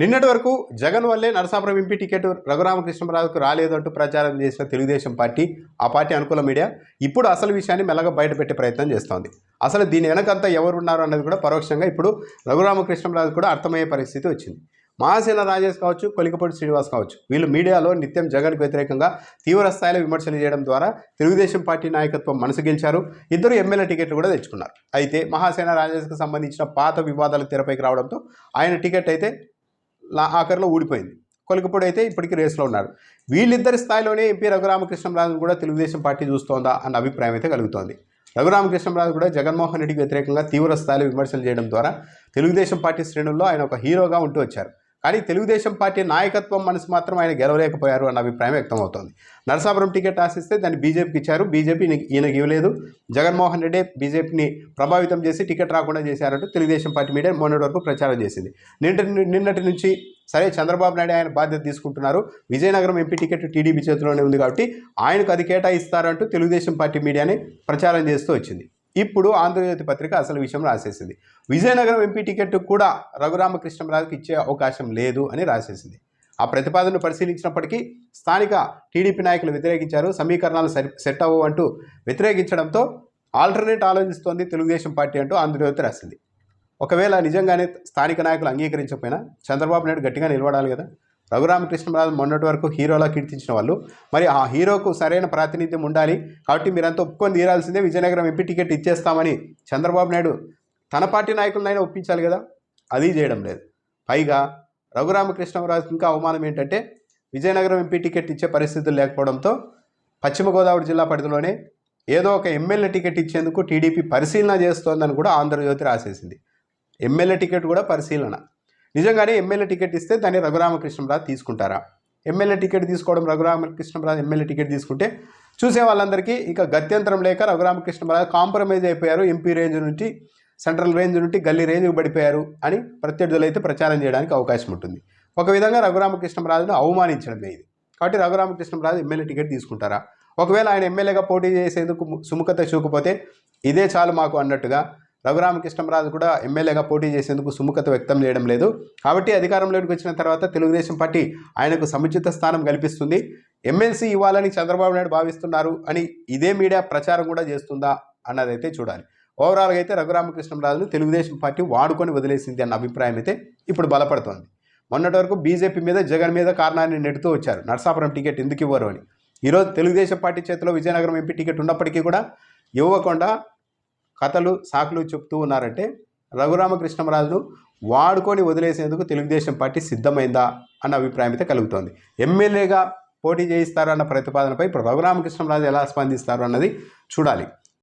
నిన్నటి వరకు జగన్ వల్లే నరసాపురం ఎంపీ టికెట్ రఘురామకృష్ణరాజుకు రాలేదంటూ ప్రచారం చేసిన తెలుగుదేశం పార్టీ ఆ పార్టీ అనుకూల మీడియా ఇప్పుడు అసలు విషయాన్ని మెల్లగా బయటపెట్టే ప్రయత్నం చేస్తోంది. అసలు దీని వెనకంతా ఎవరున్నారు అన్నది కూడా పరోక్షంగా ఇప్పుడు రఘురామకృష్ణరాజు కూడా అర్థమయ్యే పరిస్థితి వచ్చింది. మహాసేన రాజేష్ కావచ్చు కొలికపూడి శ్రీనివాస్ కావచ్చు వీళ్ళు మీడియాలో నిత్యం జగన్కు వ్యతిరేకంగా తీవ్ర స్థాయిలో విమర్శలు చేయడం ద్వారా తెలుగుదేశం పార్టీ నాయకత్వం మనసు గెలిచారు ఇద్దరు ఎమ్మెల్యే టికెట్లు కూడా తెచ్చుకున్నారు. అయితే మహాసేన రాజేష్కు సంబంధించిన పాత వివాదాలు తెరపైకి రావడంతో ఆయన టికెట్ అయితే ఆఖరిలో ఊడిపోయింది. కొలికపూడి అయితే ఇప్పటికీ రేసులో ఉన్నారు. వీళ్ళిద్దరి స్థాయిలోనే ఎంపీ రఘురామకృష్ణరాజు కూడా తెలుగుదేశం పార్టీ చూస్తోందా అన్న అభిప్రాయం అయితే కలుగుతోంది. రఘురామకృష్ణరాజు కూడా జగన్మోహన్ రెడ్డికి వ్యతిరేకంగా తీవ్ర స్థాయిలో విమర్శలు చేయడం ద్వారా తెలుగుదేశం పార్టీ శ్రేణుల్లో ఆయన ఒక హీరోగా ఉంటూ వచ్చారు. కానీ తెలుగుదేశం పార్టీ నాయకత్వం మనసు మాత్రం ఆయన గెలవలేకపోయారు అన్న అభిప్రాయం వ్యక్తమవుతోంది. నరసాపురం టికెట్ ఆశిస్తే దాన్ని బీజేపీకి ఇచ్చారు. బీజేపీ ఈయనకి ఇవ్వలేదు. జగన్మోహన్ రెడ్డి బీజేపీని ప్రభావితం చేసి టికెట్ రాకుండా చేశారంటూ తెలుగుదేశం పార్టీ మీడియా మొన్నటి వరకు ప్రచారం చేసింది. నిన్నటి నిన్నటి నుంచి సరే చంద్రబాబు నాయుడు ఆయన బాధ్యత తీసుకుంటున్నారు. విజయనగరం ఎంపీ టికెట్ టీడీపీ చేతిలోనే ఉంది కాబట్టి ఆయనకు అది కేటాయిస్తారంటూ తెలుగుదేశం పార్టీ మీడియానే ప్రచారం చేస్తూ వచ్చింది. ఇప్పుడు ఆంధ్రజ్యోతి పత్రిక అసలు విషయం రాసేసింది. విజయనగరం ఎంపీ టికెట్ కూడా రఘురామకృష్ణరాజుకి ఇచ్చే అవకాశం లేదు అని రాసేసింది. ఆ ప్రతిపాదనను పరిశీలించినప్పటికీ స్థానిక టీడీపీ నాయకులు వ్యతిరేకించారు. సమీకరణాలు సరి సెట్ అవ్వవు అంటూ వ్యతిరేకించడంతో ఆల్టర్నేట్ ఆలోచిస్తోంది తెలుగుదేశం పార్టీ అంటూ ఆంధ్రజ్యోతి రాసింది. ఒకవేళ నిజంగానే స్థానిక నాయకులు అంగీకరించకపోయినా చంద్రబాబు నాయుడు గట్టిగా నిలబడాలి కదా. రఘురామకృష్ణరాజు మొన్నటి వరకు హీరోలా కీర్తించిన వాళ్ళు. మరి ఆ హీరోకు సరైన ప్రాతినిధ్యం ఉండాలి. కాబట్టి మీరంతా ఒప్పుకొని తీరాల్సిందే. విజయనగరం ఎంపీ టికెట్ ఇచ్చేస్తామని చంద్రబాబు నాయుడు తన పార్టీ నాయకులనైనా ఒప్పించాలి కదా? అది చేయడం లేదు. పైగా రఘురామకృష్ణరాజుకి ఇంకా అవమానం ఏంటంటే విజయనగరం ఎంపీ టికెట్ ఇచ్చే పరిస్థితులు లేకపోవడంతో పశ్చిమ గోదావరి జిల్లా పరిధిలోనే ఏదో ఒక ఎమ్మెల్యే టికెట్ ఇచ్చేందుకు టీడీపీ పరిశీలన చేస్తోందని కూడా ఆంధ్రజ్యోతి రాసేసింది. ఎమ్మెల్యే టికెట్ కూడా పరిశీలన. నిజంగానే ఎమ్మెల్యే టికెట్ ఇస్తే దాన్ని రఘురామకృష్ణరాజు తీసుకుంటారా? ఎమ్మెల్యే టికెట్ తీసుకోవడం రఘురామకృష్ణరాజు ఎమ్మెల్యే టికెట్ తీసుకుంటే చూసే వాళ్ళందరికీ ఇక గత్యంతరం లేక రఘురామకృష్ణరాజు కాంప్రమైజ్ అయిపోయారు ఎంపీ రేంజ్ నుంచి సెంట్రల్ రేంజ్ నుండి గల్లీ రేంజ్కి పడిపోయారు అని ప్రత్యర్థులు అయితే ప్రచారం చేయడానికి అవకాశం ఉంటుంది. ఒక విధంగా రఘురామకృష్ణరాజును అవమానించడమే ఇది. కాబట్టి రఘురామకృష్ణరాజు ఎమ్మెల్యే టికెట్ తీసుకుంటారా? ఒకవేళ ఆయన ఎమ్మెల్యేగా పోటీ చేసేందుకు సుముఖత చూకపోతే ఇదే చాలు మాకు అన్నట్టుగా రఘురామకృష్ణరాజు కూడా ఎమ్మెల్యేగా పోటీ చేసేందుకు సుముఖత వ్యక్తం చేయడం లేదు. కాబట్టి అధికారంలోకి వచ్చిన తర్వాత తెలుగుదేశం పార్టీ ఆయనకు సముచిత స్థానం కల్పిస్తుంది. ఎమ్మెల్సీ ఇవ్వాలని చంద్రబాబు నాయుడు భావిస్తున్నారు అని ఇదే మీడియా ప్రచారం కూడా చేస్తుందా అన్నదైతే చూడాలి. ఓవరాల్గా అయితే రఘురామకృష్ణరాజును తెలుగుదేశం పార్టీ వాడుకొని వదిలేసింది అన్న అభిప్రాయం అయితే ఇప్పుడు బలపడుతోంది. మొన్నటి వరకు బీజేపీ మీద జగన్ మీద కారణాన్ని నెడుతూ వచ్చారు. నర్సాపురం టికెట్ ఎందుకు ఇవ్వరు అని. ఈరోజు తెలుగుదేశం పార్టీ చేతిలో విజయనగరం ఎంపీ టికెట్ ఉన్నప్పటికీ కూడా ఇవ్వకుండా కథలు సాకులు చెప్తూ ఉన్నారంటే రఘురామకృష్ణమరాజును వాడుకొని వదిలేసేందుకు తెలుగుదేశం పార్టీ సిద్ధమైందా అన్న అభిప్రాయం అయితే కలుగుతోంది. ఎమ్మెల్యేగా పోటీ చేయిస్తారు అన్న ప్రతిపాదనపై రఘురామకృష్ణరాజు ఎలా స్పందిస్తారు అన్నది చూడాలి.